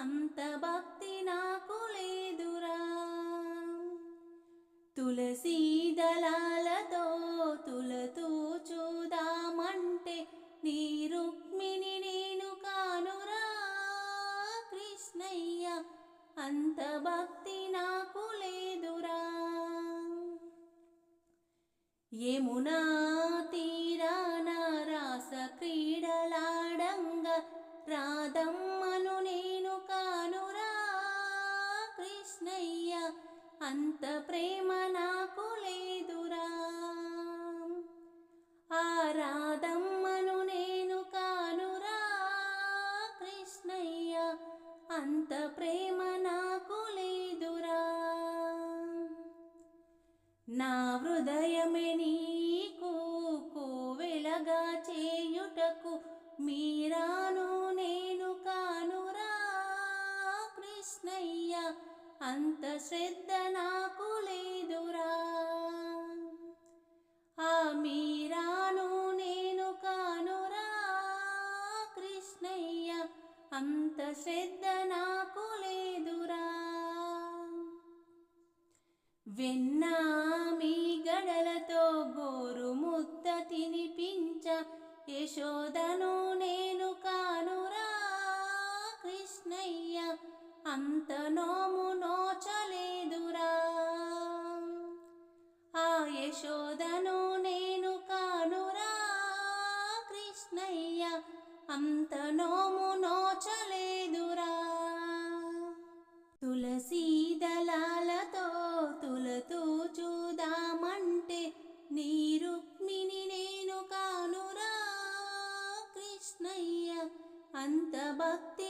అంత భక్తి నాకు లేదురా. తులసీ దళాలతో తులతూ చూదామంటే నీ రుక్మిణి నేను కానురా. కృష్ణయ్య అంత భక్తి నాకు లేదురా. యమునా తీరాన రాస క్రీడలాడంగా రాధం అంత ప్రేమ నాకు లేదురా. ఆ రాధమ్మను నేను కానురా. కృష్ణయ్య అంత ప్రేమ నాకు లేదురా. నా హృదయమే నీకు కోవెలగా చేయుటకు మీ అంత శ్రద్ధ నాకు లేదురా. ఆ మీరాను నేను కానురా. కృష్ణయ్య అంత శ్రద్ధ నాకు లేదురా. వెన్నా మీ గడలతో గోరు ముద్ద తినిపించ. యశోదను నేను కానురా. కృష్ణయ్య అంత నోము నో యశోదను నేను కానురా కృష్ణయ్య అంత నోము నోచలేదురా తులసీ దళాలతో తులతో చూదామంటే నీ రుక్మిణి నేను కానురా కృష్ణయ్య అంత భక్తి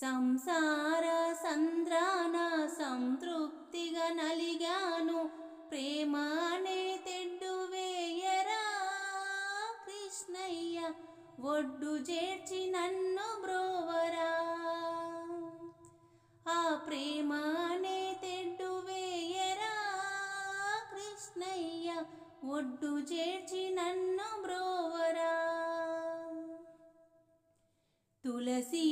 సంసార సంద్రాన సంతృప్తిగా నలిగాను. ప్రేమానే తెడ్డు వేయరా కృష్ణయ్య ఒడ్డు చేర్చి నన్ను బ్రోవరా. ఆ ప్రేమానే తెడ్డు వేయరా కృష్ణయ్య ఒడ్డు చేర్చి నన్ను బ్రోవరా. తులసీ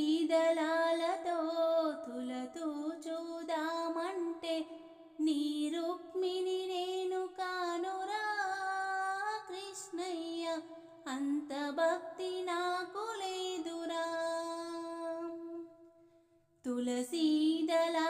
भक्तिना न कुले दुरालसी दला